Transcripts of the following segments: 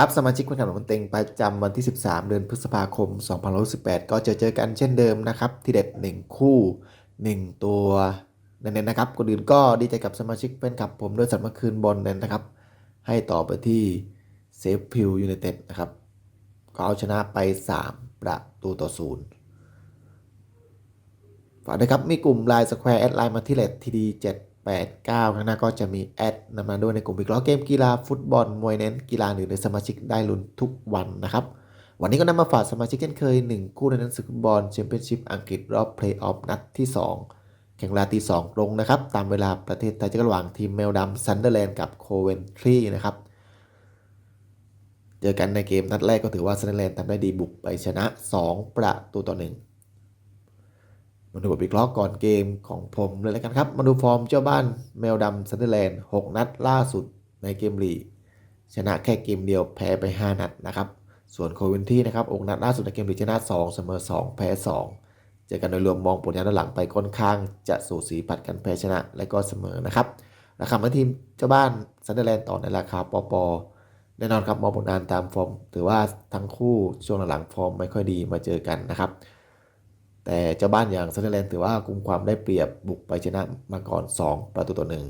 ครับสมาชิกคนขับรถเต็งประจำวันที่ 13 เดือนพฤษภาคม2518 ก็จะเจอกันเช่นเดิมนะครับ ที่เด็ด 1 คู่ 1 ตัวนั่นๆนะครับคนอื่นก็ดีใจกับสมาชิกเป็นขับผมด้วยสัตว์เมื่อคืนบอลนั้นนะครับ ให้ต่อไปที่เซฟพิวยูไนเต็ดนะครับ ก็เอาชนะไป 3 ประตูต่อศูนย์ฝากด้วยครับ มีกลุ่ม Line Square แอดไลน์มาที่เลททีดี 8 9 ข้างหน้าก็จะมีแอดนำมาด้วยในกลุ่มวิเคราะห์เกมกีฬาฟุตบอลมวยเน้นกีฬาหรือในสมาชิกได้ลุ้นทุกวันนะครับ วันนี้ก็นำมาฝากสมาชิกเช่นเคย 1 คู่ในนังสือฟุตบอลแชมเปี้ยนชิพอังกฤษรอบเพลย์ออฟนัดที่ 2 แข่งเวลาตีสองตรงนะครับ ตามเวลาประเทศไทยจะระหว่างทีมเมลดำซันเดอร์แลนด์กับโคเวนทรีนะครับเจอกันในเกมนัดแรกก็ถือว่าซันเดอร์แลนด์ทำได้ดีบุกไปชนะ 2 ประตูต่อ1 มาดูบทวิเคราะห์ก่อนเกมของผมเลยแล้วกันครับ มาดูฟอร์มเจ้าบ้านแมวดำซันเดอร์แลนด์6นัดล่าสุดในเกมลีชนะแค่เกมเดียวแพ้ไป 5 นัดนะครับ ส่วนโควินที่นะครับอกนัดล่าสุดในเกมลีชนะ 2 เสมอ 2 แพ้ 2 เจอกันโดยรวมมองผลงานด้านหลังไปค่อนข้างจะสูสีผัดกันแพ้ชนะและก็เสมอนะครับราคามาทีมเจ้าบ้านซันเดอร์แลนด์ต่อในราคาปอปอแน่นอนครับมองผลงานตามฟอร์มถือว่าทั้งคู่ช่วงหลังๆฟอร์มไม่ค่อยดีมาเจอกันนะครับ แต่เจ้าบ้านอย่างเซนเดอร์แลนด์ถือว่ากุมความได้เปรียบบุกไปชนะมาก่อน 2 ประตูต่อหนึ่ง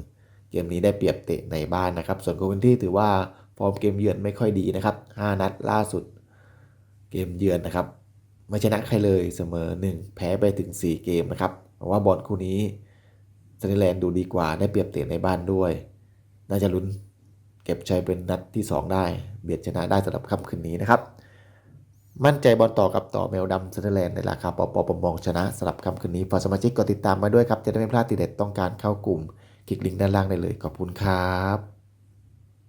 เกมนี้ได้เปรียบเตะในบ้านนะครับ ส่วนโควินที่ถือว่าฟอร์มเกมเยือนไม่ค่อยดีนะครับ 5 นัดล่าสุด เกมเยือนนะครับ ไม่ชนะใครเลยเสมอ 1 แพ้ไปถึง 4 เกมนะครับเพราะว่าบอลคู่นี้เซนเดอร์แลนด์ดูดีกว่าได้เปรียบเตะในบ้านด้วย น่าจะลุ้นเก็บชัยเป็นนัดที่ 2 ได้ เบียดชนะได้สำหรับค่ำคืนนี้นะครับ มั่นใจบอลต่อกับต่อเมลดำซันเดอร์แลนด์ในราคาปอปอปมองชนะสำหรับคำคืนนี้ฝากสมาชิกกดติดตามมาด้วยครับ จะได้ไม่พลาดติดเด็ดต้องการเข้ากลุ่ม คลิกลิงก์ด้านล่างได้เลยขอบคุณครับ